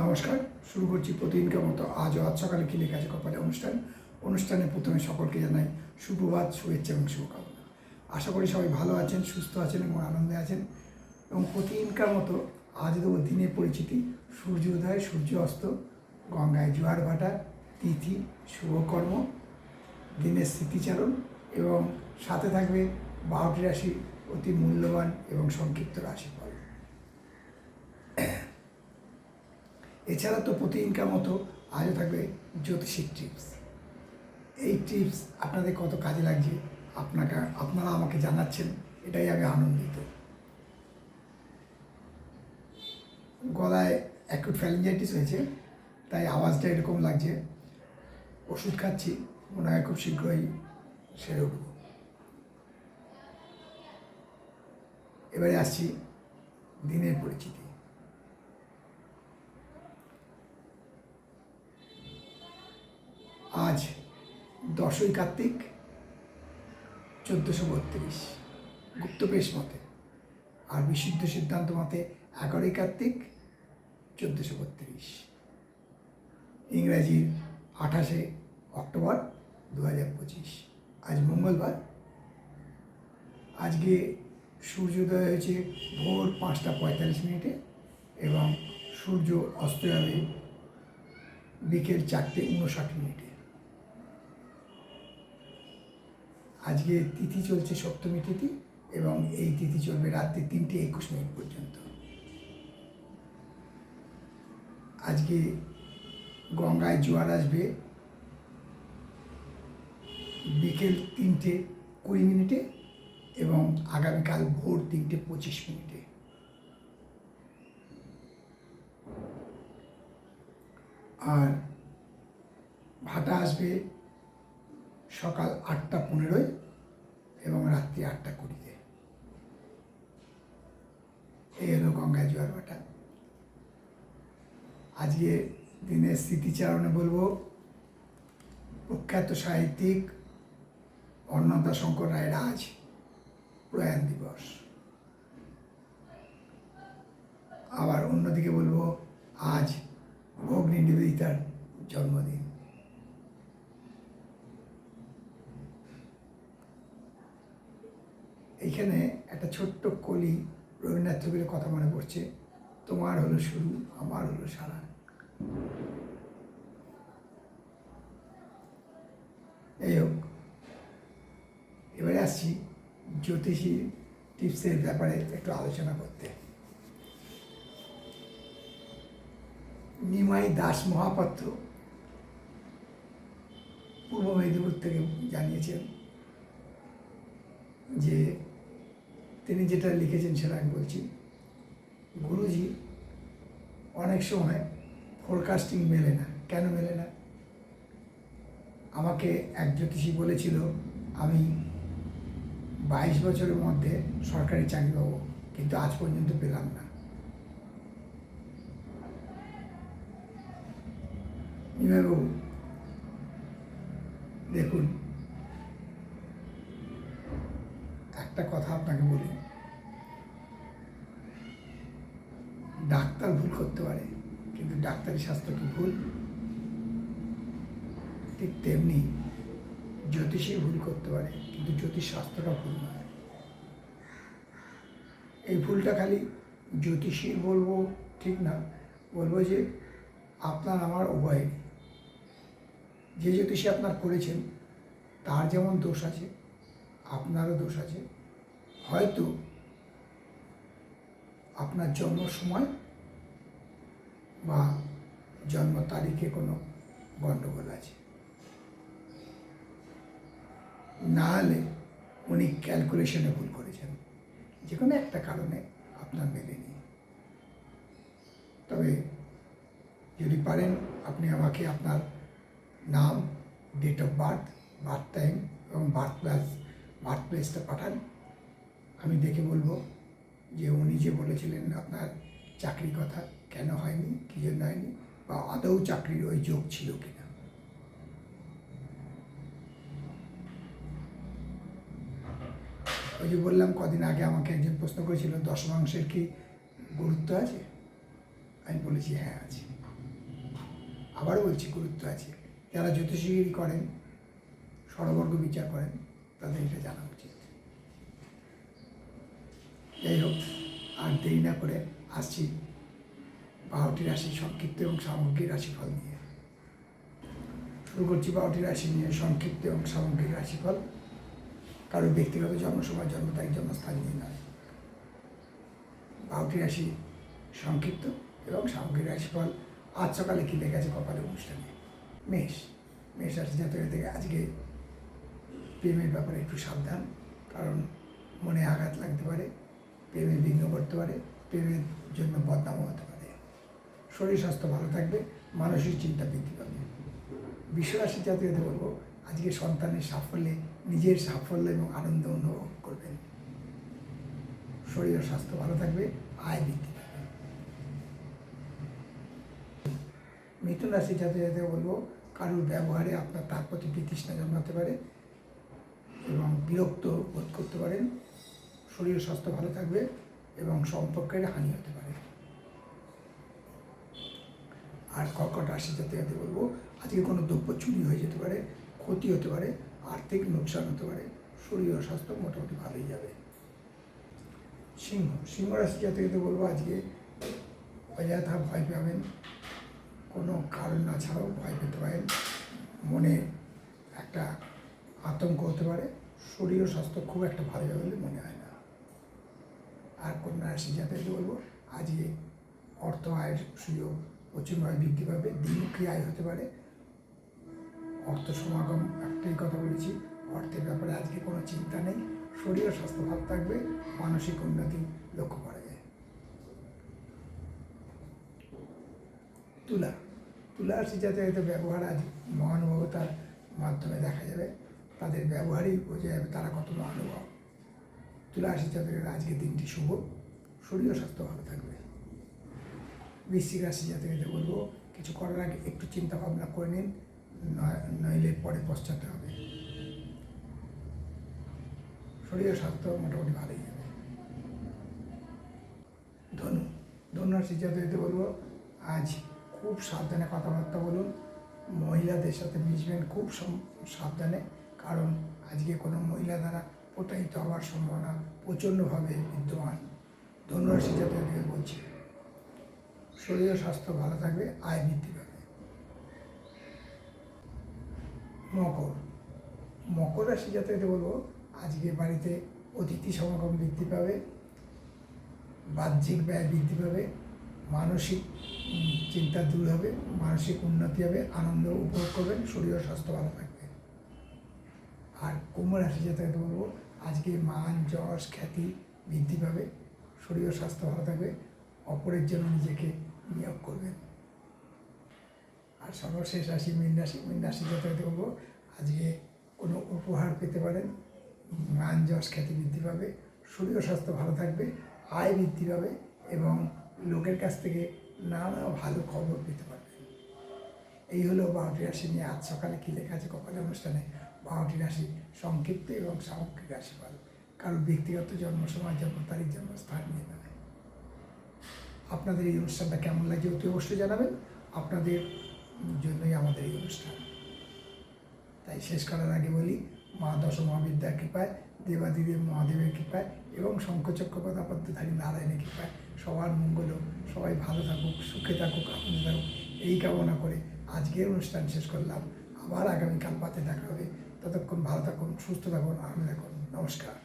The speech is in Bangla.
নমস্কার, শুরু করছি প্রতিদিনকার মতো আজও আজ সকালে কি লেখা আছে কপালে অনুষ্ঠান? অনুষ্ঠানে প্রথমে সকলকে জানাই সুপ্রভাত, শুভেচ্ছা এবং শুভকামনা। আশা করি সবাই ভালো আছেন, সুস্থ আছেন এবং আনন্দে আছেন। এবং প্রতিদিনকার মতো আজ দেবো দিনের পরিচিতি। সূর্যোদয় সূর্য অস্ত, গঙ্গায় জোয়ার ভাটা, তিথি, শুভকর্ম, দিনের স্মৃতিচারণ এবং সাথে থাকবে বারোটি রাশি অতি মূল্যবান এবং সংক্ষিপ্ত রাশিফল। এছাড়া তো প্রতিদিনকার মতো আজও থাকবে জ্যোতিষিক টিপস এই টিপস আপনাদের কত কাজে লাগছে? আপনাকে, আপনারা আমাকে জানাচ্ছেন, এটাই আমি আনন্দিত। গলায় অ্যাকুট ফ্যালেঞ্জাইটিস হয়েছে, তাই আওয়াজটা এরকম লাগছে। ওষুধ খাচ্ছি, মনে হয় খুব শীঘ্রই সেরে উঠব। এবারে আসছি দিনের পরিচিতি। আজ দশই কার্তিক চোদ্দোশো বত্রিশ। গুপ্তবেশ মতে আর বিশুদ্ধ সিদ্ধান্ত মতে এগারোই কার্তিক চোদ্দোশো বত্রিশ। ইংরাজির আঠাশে অক্টোবর দু হাজার পঁচিশ। আজ মঙ্গলবার। আজকে সূর্যোদয় হয়েছে ভোর পাঁচটা পঁয়তাল্লিশ মিনিটে এবং সূর্য অস্ত যাবে বিকেল চারটে উনষাট মিনিটে। আজকে তিথি চলছে সপ্তমী তিথি এবং এই তিথি চলবে রাত্রি তিনটে একুশ মিনিট পর্যন্ত। আজকে গঙ্গায় জোয়ার আসবে। বিকেল তিনটে কুড়ি মিনিটে এবং আগামীকাল ভোর তিনটে পঁচিশ মিনিটে। আর ভাটা আসবে সকাল আটটা পনেরোয়। এবং রাত্রি আটটা কুড়িতে। এই হলো গঙ্গা জোয়ার ভাটা। আজকে দিনের স্মৃতিচারণে বলব, প্রখ্যাত সাহিত্যিক অন্নদা শঙ্কর রায়ের আজ প্রয়াণ দিবস। আবার অন্যদিকে বলব, আজ অগ্নি নিবেদিতার জন্মদিন। এইখানে একটা ছোট্ট কলি রবীন্দ্রনাথ ঠাকুরের কথা মনে পড়ছে। তোমার হলো শুরু, আমার হলো সারা। এই হোক, এবারে আসছি জ্যোতিষী টিপসের ব্যাপারে একটু আলোচনা করতে। নিমাই দাস মহাপাত্র পূর্ব মেদিনীপুর থেকে জানিয়েছেন যে তিনি যেটা লিখেছেন সেটা আমি বলছি। গুরুজি অনেক সময় ফোরকাস্টিং মেলে না। কেন মেলে না? আমাকে এক জ্যোতিষী বলেছিল, আমি বাইশ বছরের মধ্যে সরকারি চাকরি পাবো, কিন্তু আজ পর্যন্ত পেলাম না। দেখুন একটা কথা আপনাকে বলি। ডাক্তার ভুল করতে পারে, কিন্তু ডাক্তারি শাস্ত্র কি ভুল? ঠিক তেমনি জ্যোতিষী ভুল করতে পারে, কিন্তু জ্যোতিষ শাস্ত্রটা ভুল নয়। এই ভুলটা খালি জ্যোতিষী বলব ঠিক না, বলব যে আপনার আমার উভয় যে জ্যোতিষী আপনার করেছেন, তার যেমন দোষ আছে, আপনারও দোষ আছে। হয়তো আপনার জন্ম সময় বা জন্ম তারিখে কোনো গণ্ডগোল আছে। না হলে উনি ক্যালকুলেশনে ভুল করেছেন। যে কোনো একটা কারণে আপনার মেলেনি তবে যদি পারেন, আপনি আমাকে আপনার নাম date of birth birth time এবং বার্থ প্লাস বার্থ প্লেসটা পাঠান। আমি দেখে বলব যে উনি যে বলেছিলেন আপনার চাকরির কথা কেন হয়নি, কী জন্য হয়নি, বা আদৌ চাকরির ওই যোগ ছিল কিনা। ওই যে বললাম, কদিন আগে আমাকে একজন প্রশ্ন করেছিল দশমাংশের কি গুরুত্ব আছে? আমি বলেছি হ্যাঁ আছে। আবারও বলছি, গুরুত্ব আছে। যারা জ্যোতিষীগিরি করেন সরবর্গ বিচার করেন, তাদের এটা জানা উচিত। যাই হোক আর দেরি না করে আসছি। বারোটি রাশি সংক্ষিপ্ত এবং সামগ্রিক রাশিফল নিয়ে। শুরু করছি বারোটি রাশি নিয়ে সংক্ষিপ্ত এবং সামগ্রিক রাশিফল। কারও ব্যক্তিগত জন্ম সময় জন্ম তারিখ, জন্মস্থান নিয়ে নয়। বারোটি রাশি সংক্ষিপ্ত এবং সামগ্রিক রাশিফল। আজ সকালে কী লেগেছে কপালে অনুষ্ঠানে মেষ। মেষ রাশি জাতকের থেকে আজকে প্রেমের ব্যাপারে একটু সাবধান, কারণ মনে আঘাত লাগতে পারে। প্রেমে বিঘ্ন করতে পারে প্রেমের জন্য বদনামও হতে পারে। শরীর স্বাস্থ্য ভালো থাকবে, মানসিক চিন্তা বৃদ্ধি পাবে। বিশ্বরাশি জাতীয়তে বলব, আজকে সন্তানের সাফল্যে নিজের সাফল্য এবং আনন্দ অনুভব করবেন। শরীর ও স্বাস্থ্য ভালো থাকবে, আয় বৃদ্ধি মিথুন রাশি জাতীয়তে বলব, কারোর ব্যবহারে আপনার তার প্রতি বিতৃষ্ণা জন্মাতে পারে এবং বিরক্ত বোধ করতে পারেন। শরীর স্বাস্থ্য ভালো থাকবে এবং সম্পর্কের হানি হতে পারে। আর কর্কট রাশি যাতে যাতে বলব, আজকে কোনো দ্রব্য চুরি হয়ে যেতে পারে, ক্ষতি হতে পারে, আর্থিক লোকসান হতে পারে, শরীর ও স্বাস্থ্য মোটামুটি ভালোই যাবে। সিংহ সিংহ রাশি যাতে যাতে বলব, আজকে অযথা ভয় পাবেন, কোনো কারণ না ছাড়াও ভয় পেতে পারেন। মনে একটা আতঙ্ক হতে পারে, শরীর ও স্বাস্থ্য খুব একটা ভালো যাবে বলে মনে হয় না। আর কন্যা রাশি যাতে বলব, আজকে অর্থ আয়ের সুযোগ প্রচুরভাবে বৃদ্ধি পাবে, দ্বিমুখী আয় হতে পারে। অর্থ সমাগম একটাই কথা বলেছি, অর্থের ব্যাপারে আজকে কোনো চিন্তা নেই, শরীর স্বাস্থ্য ভালো থাকবে, মানসিক উন্নতি লক্ষ্য করা যায়। তুলা তুলা রাশি যাতে হয়তো ব্যবহার আজ মহানুভবতার মাধ্যমে দেখা যাবে, তাদের ব্যবহারই বোঝা যাবে তারা কত মহানুভব তুলা রাশি জাতকের আজকে দিনটি শুভ। শরীর স্বাস্থ্য ভালো থাকবে। বৃশ্চিক রাশি জাতকের বলব, কিছু করার আগে একটু চিন্তা ভাবনা করে নিন নইলে পরে পশ্চাতে হবে। শরীর স্বাস্থ্য মোটামুটি ভালোই যাবে। ধনু ধনু রাশি জাতকের বলব, আজ খুব সাবধানে কথাবার্তা বলুন, মহিলাদের সাথে মিশবেন খুব সাবধানে, কারণ আজকে কোনো মহিলা দ্বারা প্রতারিত হওয়ার সম্ভাবনা প্রচণ্ডভাবে বিদ্যমান। ধনুরাশি জাতীয় বলছি। শরীর স্বাস্থ্য ভালো থাকবে, আয় বৃদ্ধি পাবে। মকর। মকর রাশি জাতীয় বলব, আজকে বাড়িতে অতিথি সমাগম বৃদ্ধি পাবে, বাহ্যিক ব্যয় বৃদ্ধি পাবে, মানসিক চিন্তা দূর হবে, মানসিক উন্নতি হবে, আনন্দ উপভোগ করবেন, শরীর ও স্বাস্থ্য ভালো থাকবে। আর কুম্ভ রাশি যেতে বলব আজকে মান, যশ, খ্যাতি বৃদ্ধি পাবে। শরীর স্বাস্থ্য ভালো থাকবে। অপরের জন্য নিজেকে নিয়োগ করবেন আর সর্বশেষ রাশি মীন রাশি। মীন রাশি যেতে বলব? আজকে কোনো উপহার পেতে পারেন। মান, যশ, খ্যাতি বৃদ্ধি পাবে। শরীর স্বাস্থ্য ভালো থাকবে। আয় বৃদ্ধি পাবে এবং লোকের কাছ থেকে নানা ভালো খবর পেতে পারবেন। এই হলো বারোটি রাশি নিয়ে আজ সকালে কী লেখা আছে কপালে অনুষ্ঠানে। বারোটি রাশি সংক্ষিপ্ত এবং সামগ্রিক রাশিফল। কারোর ব্যক্তিগত জন্ম সময় জন্ম, তারিখ জন্মস্থান নিয়ে নেবে আপনাদের এই অনুষ্ঠানটা কেমন লাগে অতি অবশ্যই জানাবেন। আপনাদের জন্যই আমাদের এই অনুষ্ঠান। তাই শেষ করার আগে বলি, মা দশ মহাবিদ্যার কৃপায়, দেবাদিদেব মহাদেবের কৃপায় এবং শঙ্খচক্র পদাপদ্যধারী নারায়ণের কৃপায় সবার মঙ্গল সবাই ভালো থাকুক, সুখে থাকুক, আনন্দে থাকুক। এই কামনা করে আজকের অনুষ্ঠান শেষ করলাম। আবার আগামীকাল পাতে দেখা হবে। ততক্ষণ ভালো থাকুন সুস্থ থাকুন আনন্দ থাকুন নমস্কার।